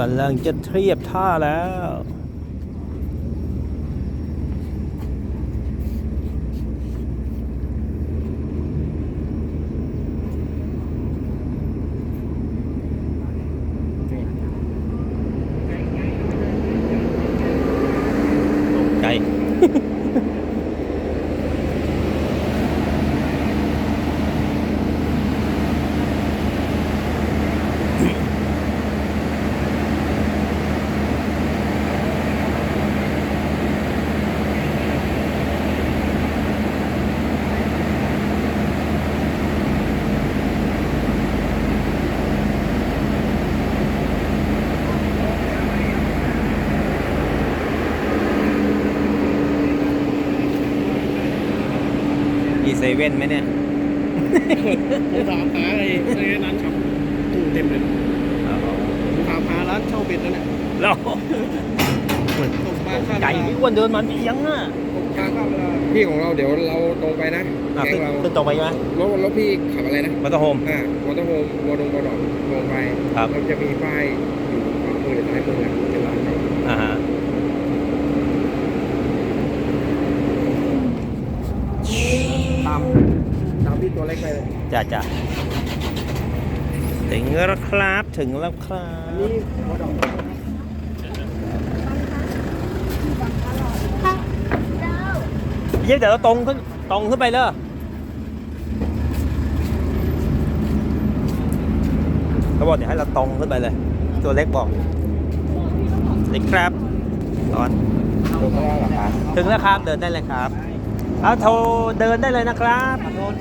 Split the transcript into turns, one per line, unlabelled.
กำลังจะเทียบท่าแล้วตกใมีเซเว่นไหมเนี่ย
ผมถามหาไอ้ไอ้ร้านช็อปตู้เต็มเลยผมถามหาร้านเช่าเป็ดนั่นแหละ
เรา
ตกมาข้าง
ไก่พี่อ้วนเดินมันเอียงอะ
ทางเข้าเวลาพี่ของเราเดี๋ยวเราตรงไปนะ
อะ
แก๊
ขึ้
ง
น
เรา
ขึ้นตรงไปใช่ไหม
รถรถพี่ขับอะไรนะ
มอเตอร์โฮม
อ่ามอเตอร์โฮมวอดงวอดอกตรงไป
ครับ
มันจะมีป้ายอยู่ขวามือหรือซ้ายมือนะเป็นร้านเขา
อ่าฮะ
ตามตามพี่ตัวเล็กไปเลย
จ้ะจ้ะถึงแล้วครับถึงแล้วครั
อัน
บ
นี้วอดอก
เย้เดี๋ยวเราตรงขึ้นตรงขึ้นไปเลยเขาบอกเดี๋ยวให้เราตรงขึ้นไปเลย ตัวเล็กบอกเล็กครับตอน
ตัวเขาว่าราคา
ถึงแล้วครับเดินได้เลยครับ เอาโทรเดินได้เลยนะครับ
โดน